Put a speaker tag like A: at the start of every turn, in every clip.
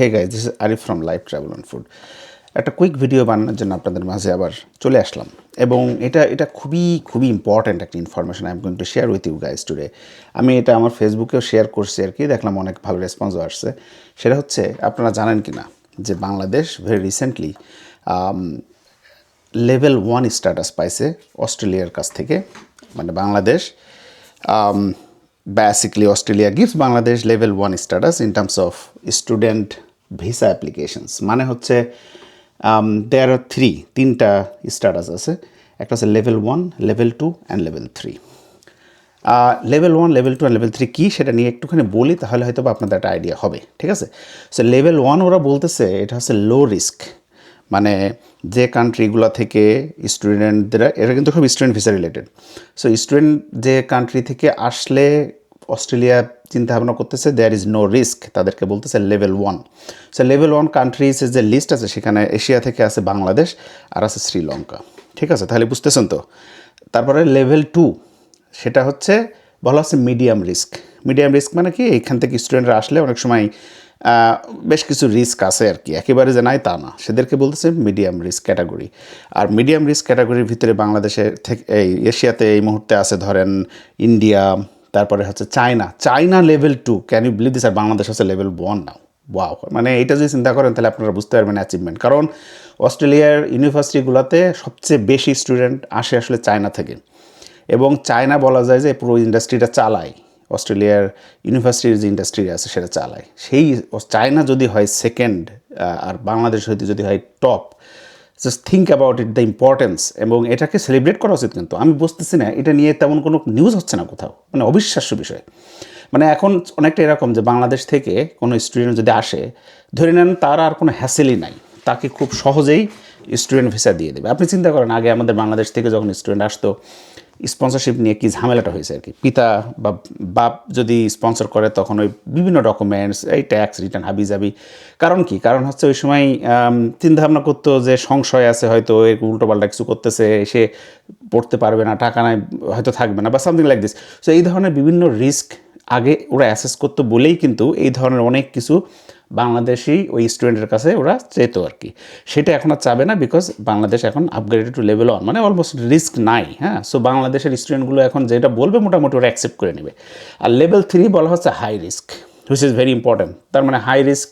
A: Hey guys this Arif from life travel and food একটা quick video বানানোর জন্য আপনাদের মাঝে আবার চলে আসলাম। এবং এটা এটা খুবই খুবই ইম্পর্ট্যান্ট একটা information I am going to share with you guys today আমি এটা আমার ফেসবুকেও শেয়ার করছি আর কি, দেখলাম অনেক ভালো রেসপন্সও আসছে। সেটা হচ্ছে, আপনারা জানেন কি না যে Bangladesh very recently level one status পাইছে অস্ট্রেলিয়ার কাছ থেকে। মানে Bangladesh basically Australia gives Bangladesh level 1 status in terms of student visa applications মানে হচ্ছে দেয়ার আর থ্রি তিনটা স্ট্যাটাস আছে। একটা হচ্ছে level one level two and level three level one level two and level three কী সেটা নিয়ে একটুখানি বলি, তাহলে হয়তো বা আপনাদের একটা আইডিয়া হবে, ঠিক আছে? সো লেভেল ওয়ান ওরা বলতেছে, এটা হচ্ছে লো রিস্ক মানে যে কান্ট্রিগুলো থেকে স্টুডেন্টরা এটা কিন্তু খুব student visa related so student যে কান্ট্রি থেকে আসলে অস্ট্রেলিয়া চিন্তা ভাবনা করতেছে দেয়ার ইজ নো রিস্ক তাদেরকে বলতেছে level one so level one কান্ট্রিজের যে লিস্ট আছে, সেখানে এশিয়া থেকে আছে বাংলাদেশ, আর আছে শ্রীলঙ্কা। ঠিক আছে? তাহলে বুঝতেছেন তো? তারপরে লেভেল টু সেটা হচ্ছে, বলা হচ্ছে মিডিয়াম রিস্ক মিডিয়াম রিস্ক মানে কি? এখান থেকে স্টুডেন্টরা আসলে অনেক সময় বেশ কিছু রিস্ক আছে আর কি। একেবারে যে নাই তা না। সেদেরকে বলতেছে মিডিয়াম রিস্ক ক্যাটাগরি আর মিডিয়াম রিস্ক ক্যাটাগরির ভিতরে বাংলাদেশের থেকে, এই এশিয়াতে এই মুহূর্তে আছে, ধরেন ইন্ডিয়া তারপরে হচ্ছে China. China level two can you believe this আর বাংলাদেশ হচ্ছে লেভেল ওয়ান নাও ওয়াও মানে এটা যদি চিন্তা করেন, তাহলে আপনারা বুঝতে পারবেন অ্যাচিভমেন্ট কারণ অস্ট্রেলিয়ার ইউনিভার্সিটিগুলোতে সবচেয়ে বেশি স্টুডেন্ট আসে আসলে চায়না থেকে। এবং চায়না বলা যায় যে পুরো ইন্ডাস্ট্রিটা চালায়। অস্ট্রেলিয়ার ইউনিভার্সিটির যে ইন্ডাস্ট্রি আছে, সেটা চালায়। সেই চায়না যদি হয় সেকেন্ড আর বাংলাদেশ হইতে যদি হয় top just think about it the importance এবং এটাকে সেলিব্রেট করা উচিত কিন্তু। আমি বুঝতেছি না, এটা নিয়ে তেমন কোনো নিউজ হচ্ছে না কোথাও। মানে অবিশ্বাস্য বিষয়। মানে এখন অনেকটা এরকম যে বাংলাদেশ থেকে কোনো স্টুডেন্ট যদি আসে, ধরে নেন তার আর কোনো হ্যাসেলই নাই। তাকে খুব সহজেই স্টুডেন্ট ভিসা দিয়ে দেবে। আপনি চিন্তা করেন, আগে আমাদের বাংলাদেশ থেকে যখন স্টুডেন্ট আসতো স্পন্সরশিপ নিয়ে কি ঝামেলাটা হয়েছে আর কি? পিতা বা বাপ যদি স্পন্সর করে, তখন ওই বিভিন্ন ডকুমেন্টস এই ট্যাক্স রিটার্ন হাবি যাবি কারণ কি? কারণ হচ্ছে ওই সময় চিন্তা ভাবনা করতো যে সংশয় আছে, হয়তো এর উল্টোপাল্টা কিছু করতেছে, সে পড়তে পারবে না, টাকা নাই, হয়তো থাকবে না, বা সামথিং লাইক দিস সো এই ধরনের বিভিন্ন রিস্ক আগে ওরা অ্যাসেস করতো বলেই কিন্তু এই ধরনের অনেক কিছু বাংলাদেশি ওই স্টুডেন্টের কাছে ওরা চেত আর কি। সেটা এখন আর চাবে না বিকজ বাংলাদেশ এখন আপগ্রেডেড টু লেভেল ওয়ান মানে অলমোস্ট রিস্ক নাই হ্যাঁ? সো বাংলাদেশের স্টুডেন্টগুলো এখন যেটা বলবে মোটামুটি ওরা অ্যাকসেপ্ট করে নেবে। আর লেভেল থ্রি বলা হচ্ছে high risk which is very important তার মানে হাই রিস্ক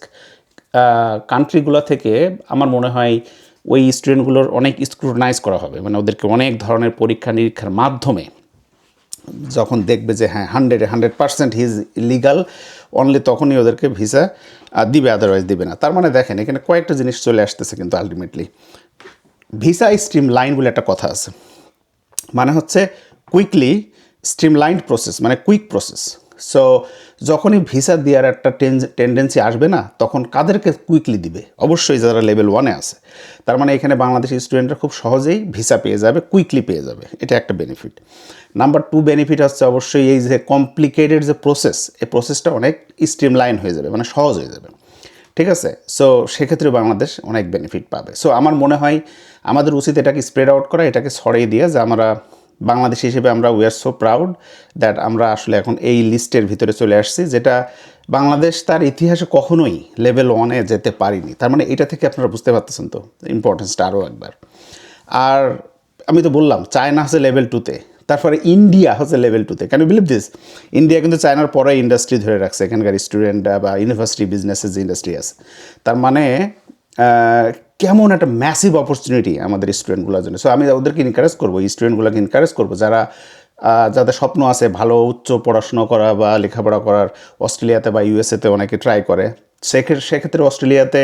A: কান্ট্রিগুলো থেকে আমার মনে হয় ওই স্টুডেন্টগুলোর অনেক স্ক্রুটানাইজ করা হবে। মানে ওদেরকে অনেক ধরনের পরীক্ষা নিরীক্ষার মাধ্যমে যখন দেখবে যে হ্যাঁ হান্ড্রেডে hundred percent his legal only তখনই ওদেরকে ভিসা দিবে আদারওয়াইজ দিবে না। তার মানে দেখেন, এখানে কয়েকটা জিনিস চলে আসতেছে কিন্তু আলটিমেটলি ভিসা স্ট্রিম লাইন বলে একটা কথা আছে। মানে হচ্ছে কুইকলি স্ট্রিম লাইন প্রসেস মানে কুইক প্রসেস সো যখনই ভিসা দেওয়ার একটা টেন্ডেন্সি আসবে না, তখন কাদেরকে কুইকলি দিবে? অবশ্যই যারা লেভেল ওয়ানে আছে। তার মানে এখানে বাংলাদেশি স্টুডেন্টরা খুব সহজেই ভিসা পেয়ে যাবে কুইকলি পেয়ে যাবে। এটা একটা বেনিফিট নাম্বার টু বেনিফিট হচ্ছে অবশ্যই এই যে কমপ্লিকেটেড যে প্রসেস এই প্রসেসটা অনেক স্ট্রিমলাইন হয়ে যাবে মানে সহজ হয়ে যাবে। ঠিক আছে? সো সেক্ষেত্রে বাংলাদেশ অনেক বেনিফিট পাবে। সো আমার মনে হয় আমাদের উচিত এটাকে স্প্রেড আউট করা, এটাকে ছড়িয়ে দিয়ে যে আমরা বাংলাদেশ হিসেবে আমরা we are so proud that আমরা আসলে এখন এই লিস্টের ভিতরে চলে আসছি, যেটা বাংলাদেশ তার ইতিহাসে কখনোই লেভেল ওয়ানে যেতে পারিনি। তার মানে এটা থেকে আপনারা বুঝতে পারতেছেন তো ইম্পর্টেন্সটা আরও একবার। আর আমি তো বললাম চায়না হচ্ছে লেভেল টুতে তারপরে ইন্ডিয়া হচ্ছে লেভেল টুতে কেন বিলিভ দিস ইন্ডিয়া কিন্তু চায়নার পরে ইন্ডাস্ট্রি ধরে রাখছে, এখানকার স্টুডেন্ট বা ইউনিভার্সিটি বিজনেসের যে ইন্ডাস্ট্রি আছে। তার মানে কেমন একটা ম্যাসিভ অপরচুনিটি আমাদের স্টুডেন্টগুলোর জন্য। সো আমি ওদেরকে এনকারেজ করব স্টুডেন্টগুলোকে এনকারেজ করব যারা যাদের স্বপ্ন আছে ভালো, উচ্চ পড়াশোনা করা বা লেখাপড়া করার, অস্ট্রেলিয়াতে বা ইউএসএতে অনেকে ট্রাই করে। সেক্ষেত্রে অস্ট্রেলিয়াতে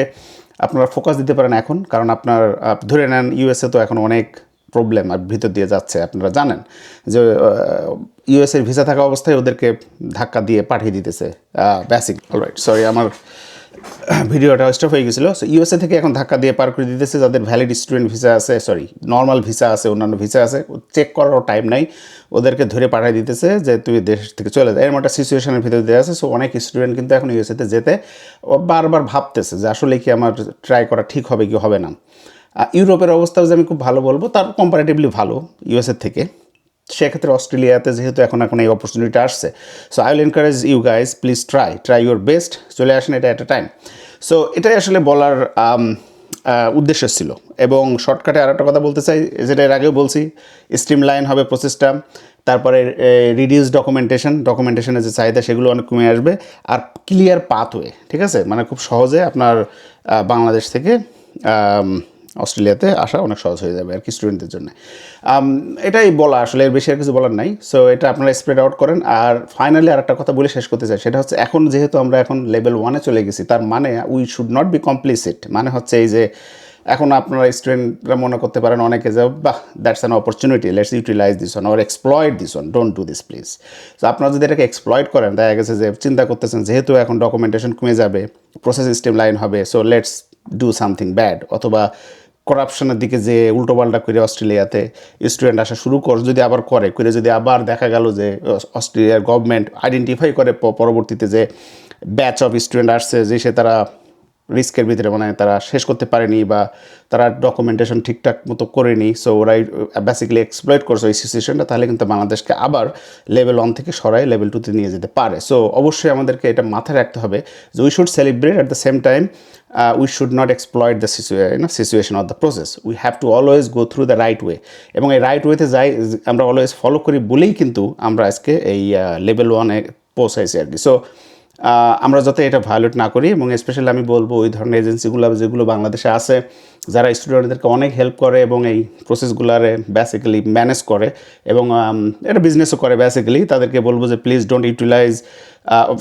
A: আপনারা ফোকাস দিতে পারেন এখন, কারণ আপনার ধরে নেন ইউএসএ তো এখন অনেক প্রবলেম আর ভিতর দিয়ে যাচ্ছে, আপনারা জানেন। যে ইউএসএর ভিসা থাকা অবস্থায় ওদেরকে ধাক্কা দিয়ে পাঠিয়ে দিতেছে ব্যাসিক অলরাইট সরি আমার ভিডিওটা স্টপ হয়ে গেছিল। সো ইউএসএ থেকে এখন ধাক্কা দিয়ে পার করে দিতেছে যাদের ভ্যালিড স্টুডেন্ট ভিসা আছে সরি নর্মাল ভিসা আছে, অন্যান্য ভিসা আছে চেক করারও টাইম নাই। ওদেরকে ধরে পাঠিয়ে দিতেছে যে তুই দেশ থেকে চলে যায় এরকম একটা সিচুয়েশনের ভিতরে দিয়ে আছে। সো অনেক স্টুডেন্ট কিন্তু এখন ইউএসএতে যেতে বারবার ভাবতেছে যে আসলে কি আমার ট্রাই করা ঠিক হবে কি হবে না। ইউরোপের অবস্থাও যে আমি খুব ভালো বলব, তার কম্পারেটিভলি ভালো ইউএসএর থেকে। সেক্ষেত্রে অস্ট্রেলিয়াতে যেহেতু এখন এখন এই অপরচুনিটি আসছে। So I will encourage you guys please try try your best চলে আসেন এটা এট এ টাইম সো এটাই আসলে বলার উদ্দেশ্য ছিল। এবং শর্টকাটে আর একটা কথা বলতে চাই, যেটা এর আগেও বলছি স্ট্রিম লাইন হবে প্রসেসটা তারপরে রিডিউস ডকুমেন্টেশন ডকুমেন্টেশনের যে চাহিদা, সেগুলো অনেক কমে আসবে, আর ক্লিয়ার পাথওয়ে ঠিক আছে? মানে খুব সহজে আপনার বাংলাদেশ থেকে অস্ট্রেলিয়াতে আসা অনেক সহজ হয়ে যাবে আর কি স্টুডেন্টদের জন্য। এটাই বলা, আসলে এর বেশি আর কিছু বলার নাই। সো এটা আপনারা স্প্রেড আউট করেন। আর ফাইনালি আর একটা কথা বলে শেষ করতে চাই, সেটা হচ্ছে এখন যেহেতু আমরা এখন লেভেল ওয়ানে চলে গেছি, তার মানে we should not be complicit মানে হচ্ছে এই যে, এখন আপনারা স্টুডেন্টরা মনে করতে পারেন অনেকে যে, বাহ that's an opportunity let's utilize this on or exploit this on don't do this please তো আপনারা যদি এটাকে এক্সপ্লয়েড করেন, দেখা গেছে যে, চিন্তা করতেছেন যেহেতু এখন ডকুমেন্টেশন কমে যাবে প্রসেস সিস্টেম লাইন হবে so let's do something bad অথবা করাপশনের দিকে যে উল্টোপাল্টা করে অস্ট্রেলিয়াতে স্টুডেন্ট আসা শুরু কর, যদি আবার করে করে যদি আবার দেখা গেল যে অস্ট্রেলিয়ার গভর্নমেন্ট আইডেন্টিফাই করে পরবর্তীতে যে ব্যাচ অফ স্টুডেন্ট আসছে, যে সে তারা রিস্কের ভিতরে মানে তারা শেষ করতে পারেনি বা তারা ডকুমেন্টেশন ঠিকঠাক মতো করেনি। সো ওরাই বেসিক্যালি এক্সপ্লয়েট করছে ওই সিচুয়েশনটা তাহলে কিন্তু বাংলাদেশকে আবার লেভেল ওয়ান থেকে সরাই লেভেল টুতে নিয়ে যেতে পারে। সো অবশ্যই আমাদেরকে এটা মাথায় রাখতে হবে যে we should celebrate at the same time we should not exploit the situation situation of the process we have to always go through the right way এবং এই রাইট ওয়েতে যাই, আমরা অলওয়েজ ফলো করি বলেই কিন্তু আমরা আজকে এই লেভেল ওয়ানে পৌঁছাইছি আর কি। সো আমরা যাতে এটা ভায়োলেট না করি এবং স্পেশালি আমি বলব ওই ধরনের এজেন্সিগুলো যেগুলো বাংলাদেশে আছে, যারা স্টুডেন্টদেরকে অনেক হেল্প করে এবং এই প্রসেসগুলারে বেসিক্যালি ম্যানেজ করে এবং এটা বিজনেসও করে বেসিক্যালি তাদেরকে বলব যে please don't utilize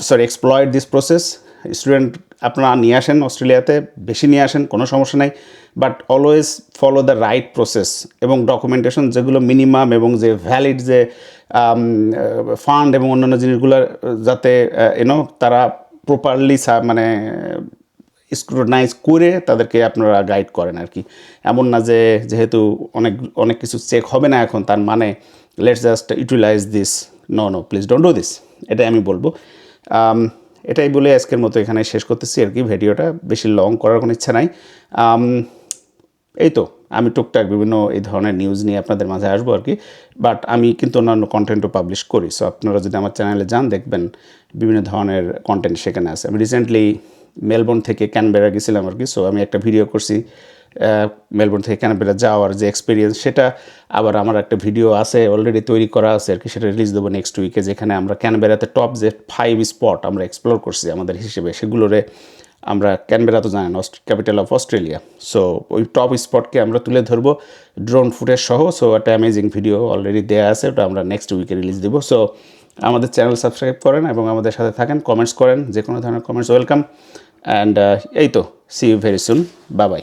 A: sorry exploit this process student আপনারা নিয়ে আসেন অস্ট্রেলিয়াতে, বেশি নিয়ে আসেন, কোনো সমস্যা নাই। But always follow the right process এবং ডকুমেন্টেশন যেগুলো মিনিমাম এবং যে ভ্যালিড যে ফান্ড এবং অন্যান্য জিনিসগুলো যাতে এনো তারা প্রপারলি মানে স্ক্রুটনাইজ করে তাদেরকে আপনারা গাইড করেন আর কি। এমন না যে যেহেতু অনেক অনেক কিছু চেক হবে না এখন, তার মানে let's just utilize this no no please don't do this এটাই আমি বলব। এটাই বলে আজকের মতো এখানে শেষ করতেছি আর কি। ভিডিওটা বেশি লং করার কোনো ইচ্ছা নাই। এই তো, আমি টুকটাক বিভিন্ন এই ধরনের নিউজ নিয়ে আপনাদের মাঝে আসব আর কি। বাট আমি কিন্তু অন্যান্য কন্টেন্টও পাবলিশ করি সো আপনারা যদি আমার চ্যানেলে যান, দেখবেন বিভিন্ন ধরনের কন্টেন্ট সেখানে আছে। আমি রিসেন্টলি মেলবোর্ন থেকে ক্যানবেরা গেছিলাম আর কি সো আমি একটা ভিডিও করছি মেলবোর্ন থেকে ক্যানবেরা যাওয়ার যে এক্সপিরিয়েন্স সেটা আবার আমার একটা ভিডিও আছে অলরেডি তৈরি করা আছে আর কি, সেটা রিলিজ দেবো নেক্সট উইকে যেখানে আমরা ক্যানবেরাতে টপ যে ফাইভ স্পট আমরা এক্সপ্লোর করছি আমাদের হিসেবে, সেগুলোরে আমরা ক্যানবেরা তো জানেন ক্যাপিটাল অফ অস্ট্রেলিয়া। সো ওই টপ স্পটকে আমরা তুলে ধরবো। ড্রোন ফুটেজ সহ সো একটা অ্যামেজিং ভিডিও অলরেডি দেওয়া আছে, ওটা আমরা নেক্সট উইকে রিলিজ দেবো। সো আমাদের চ্যানেল সাবস্ক্রাইব করেন এবং আমাদের সাথে থাকেন কমেন্টস করেন, যে কোনো ধরনের কমেন্টস ওয়েলকাম অ্যান্ড এই তো সি ইউ ভেরি সুন বাবাই বাই